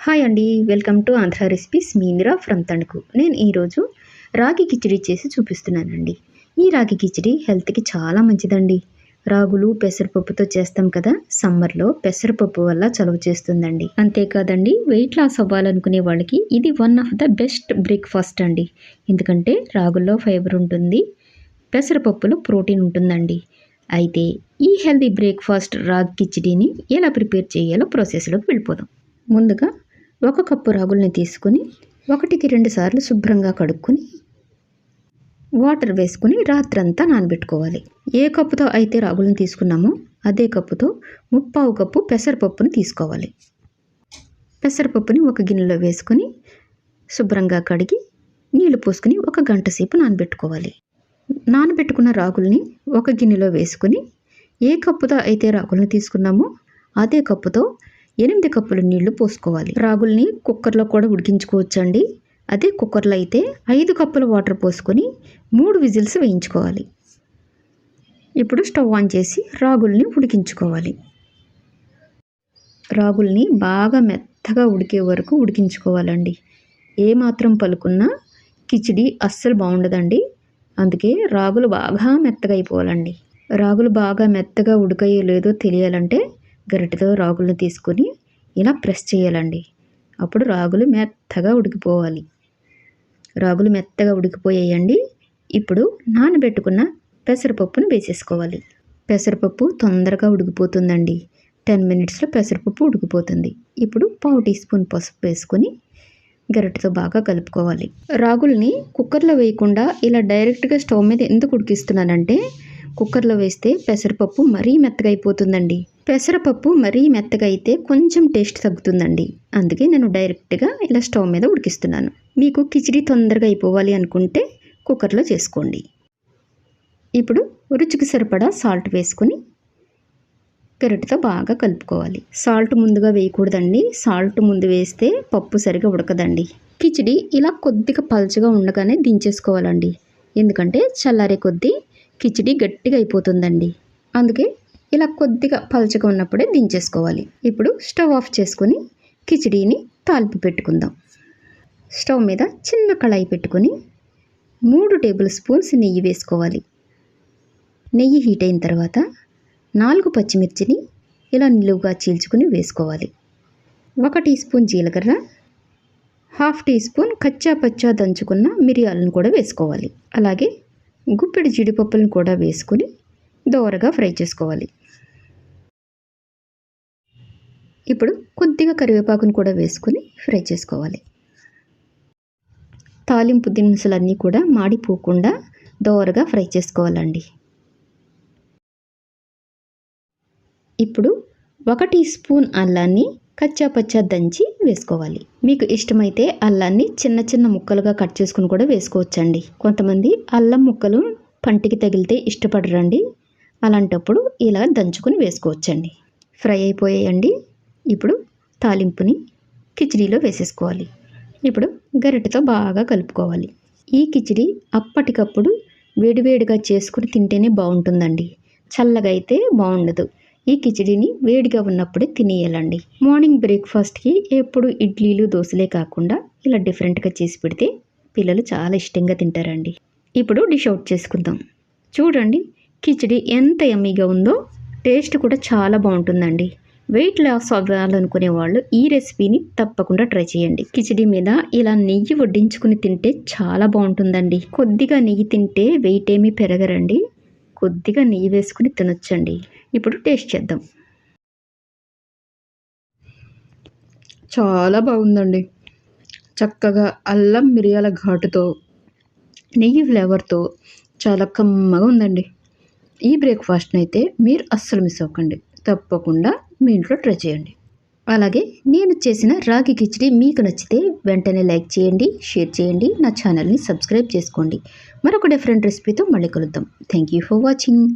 Hi అండి welcome to Andhra recipes. మీందిరా from Tanuku. నేను ఈరోజు రాగి కిచిడి చేసి చూపిస్తున్నానండి. ఈ రాగి కిచిడి హెల్త్కి చాలా మంచిదండి. రాగులు పెసరపప్పుతో చేస్తాం కదా సమ్మర్లో పెసరపప్పు వల్ల చలువ చేస్తుందండి. అంతేకాదండి వెయిట్ లాస్ అవ్వాలనుకునే వాళ్ళకి ఇది one of the best breakfast అండి. ఎందుకంటే రాగుల్లో ఫైబర్ ఉంటుంది పెసరపప్పులో ప్రోటీన్ ఉంటుందండి. అయితే ఈ హెల్తీ బ్రేక్ఫాస్ట్ రాగి కిచిడీని ఎలా ప్రిపేర్ చేయాలో ప్రాసెస్లోకి వెళ్ళిపోదాం. ముందుగా ఒక కప్పు రాగుల్ని తీసుకొని ఒకటికి రెండు సార్లు శుభ్రంగా కడుక్కొని వాటర్ వేసుకుని రాత్రంతా నానబెట్టుకోవాలి. ఏ కప్పుతో అయితే రాగులను తీసుకున్నామో అదే కప్పుతో ముప్పావు కప్పు పెసరపప్పుని తీసుకోవాలి. పెసరపప్పుని ఒక గిన్నెలో వేసుకొని శుభ్రంగా కడిగి నీళ్ళు పోసుకొని ఒక గంట సేపు నానబెట్టుకోవాలి. నానబెట్టుకున్న రాగుల్ని ఒక గిన్నెలో వేసుకుని ఏ కప్పుతో అయితే రాగులను తీసుకున్నామో అదే కప్పుతో ఎనిమిది కప్పుల నీళ్ళు పోసుకోవాలి. రాగుల్ని కుక్కర్లో కూడా ఉడికించుకోవచ్చండి. అదే కుక్కర్లో అయితే ఐదు కప్పుల వాటర్ పోసుకొని మూడు విజిల్స్ వేయించుకోవాలి. ఇప్పుడు స్టవ్ ఆన్ చేసి రాగుల్ని ఉడికించుకోవాలి. రాగుల్ని బాగా మెత్తగా ఉడికే వరకు ఉడికించుకోవాలండి. ఏ మాత్రం పలుకున్నా కిచిడి అస్సలు బాగుండదండి. అందుకే రాగులు బాగా మెత్తగా అయిపోవాలండి. రాగులు బాగా మెత్తగా ఉడకాయో లేదో తెలియాలంటే గరిటెతో రాగులను తీసుకొని ఇలా ప్రెస్ చేయాలండి. అప్పుడు రాగులు మెత్తగా ఉడికిపోవాలి. రాగులు మెత్తగా ఉడికిపోయాయండి. ఇప్పుడు నానబెట్టుకున్న పెసరపప్పును వేసేసుకోవాలి. పెసరపప్పు తొందరగా ఉడికిపోతుందండి. టెన్ మినిట్స్లో పెసరపప్పు ఉడికిపోతుంది. ఇప్పుడు పావు టీ స్పూన్ పసుపు వేసుకొని గరిటెతో బాగా కలుపుకోవాలి. రాగుల్ని కుక్కర్లో వేయకుండా ఇలా డైరెక్ట్గా స్టవ్ మీద ఎందుకు ఉడికిస్తున్నానంటే కుక్కర్లో వేస్తే పెసరపప్పు మరీ మెత్తగా అయిపోతుందండి. పెసరపప్పు మరీ మెత్తగా అయితే కొంచెం టేస్ట్ తగ్గుతుందండి. అందుకే నేను డైరెక్ట్గా ఇలా స్టవ్ మీద ఉడికిస్తున్నాను. మీకు కిచిడి తొందరగా అయిపోవాలి అనుకుంటే కుక్కర్లో చేసుకోండి. ఇప్పుడు రుచికి సరిపడా సాల్ట్ వేసుకొని గరిటెతో బాగా కలుపుకోవాలి. సాల్ట్ ముందుగా వేయకూడదండి. సాల్ట్ ముందు వేస్తే పప్పు సరిగా ఉడకదండి. కిచిడి ఇలా కొద్దిగా పలుచగా ఉండగానే దించేసుకోవాలండి. ఎందుకంటే చల్లారే కొద్దీ కిచిడి గట్టిగా అయిపోతుందండి. అందుకే ఇలా కొద్దిగా పలచగా ఉన్నప్పుడే దించేసుకోవాలి. ఇప్పుడు స్టవ్ ఆఫ్ చేసుకొని కిచిడీని తాలిపి పెట్టుకుందాం. స్టవ్ మీద చిన్న కళాయి పెట్టుకొని మూడు టేబుల్ స్పూన్స్ నెయ్యి వేసుకోవాలి. నెయ్యి హీట్ అయిన తర్వాత నాలుగు పచ్చిమిర్చిని ఇలా నిలువుగా చీల్చుకుని వేసుకోవాలి. ఒక టీ స్పూన్ జీలకర్ర హాఫ్ టీ స్పూన్ కచ్చా పచ్చా దంచుకున్న మిరియాలను కూడా వేసుకోవాలి. అలాగే గుప్పెడి జీడిపప్పులను కూడా వేసుకుని దోరగా ఫ్రై చేసుకోవాలి. ఇప్పుడు కొద్దిగా కరివేపాకును కూడా వేసుకొని ఫ్రై చేసుకోవాలి. తాలింపు దినుసులన్నీ కూడా మాడిపోకుండా దోరగా ఫ్రై చేసుకోవాలండి. ఇప్పుడు ఒక టీ స్పూన్ అల్లాన్ని కచ్చా పచ్చా దంచి వేసుకోవాలి. మీకు ఇష్టమైతే అల్లాన్ని చిన్న చిన్న ముక్కలుగా కట్ చేసుకుని కూడా వేసుకోవచ్చండి. కొంతమంది అల్లం ముక్కలు పంటికి తగిలితే ఇష్టపడరండి. అలాంటప్పుడు ఇలా దంచుకొని వేసుకోవచ్చండి. ఫ్రై అయిపోయాయండి. ఇప్పుడు తాలింపుని కిచిడీలో వేసేసుకోవాలి. ఇప్పుడు గరిటెతో బాగా కలుపుకోవాలి. ఈ కిచిడి అప్పటికప్పుడు వేడివేడిగా చేసుకుని తింటేనే బాగుంటుందండి. చల్లగా అయితే బాగుండదు. ఈ కిచిడిని వేడిగా ఉన్నప్పుడే తినేయాలండి. మార్నింగ్ బ్రేక్ఫాస్ట్కి ఎప్పుడు ఇడ్లీలు దోశలే కాకుండా ఇలా డిఫరెంట్గా చేసి పెడితే పిల్లలు చాలా ఇష్టంగా తింటారండి. ఇప్పుడు డిష్ అవుట్ చేసుకుందాం. చూడండి కిచిడి ఎంత ఎమ్మీగా ఉందో టేస్ట్ కూడా చాలా బాగుంటుందండి. వెయిట్ లాస్ అవ్వాలనుకునే వాళ్ళు ఈ రెసిపీని తప్పకుండా ట్రై చేయండి. కిచిడి మీద ఇలా నెయ్యి వడ్డించుకుని తింటే చాలా బాగుంటుందండి. కొద్దిగా నెయ్యి తింటే వెయిట్ ఏమీ పెరగరండి. కొద్దిగా నెయ్యి వేసుకుని తినొచ్చండి. ఇప్పుడు టేస్ట్ చేద్దాం. చాలా బాగుందండి. చక్కగా అల్లం మిరియాల ఘాటుతో నెయ్యి ఫ్లేవర్తో చాలా కమ్మగా ఉందండి. ఈ బ్రేక్ఫాస్ట్ని అయితే మీరు అస్సలు మిస్ అవ్వకండి. తప్పకుండా మీ ఇంట్లో ట్రై చేయండి. అలాగే నేను చేసిన రాగి కిచిడి మీకు నచ్చితే వెంటనే లైక్ చేయండి షేర్ చేయండి నా ఛానల్ని సబ్స్క్రైబ్ చేసుకోండి. మరొక డిఫరెంట్ రెసిపీతో మళ్ళీ కలుద్దాం. Thank you for watching.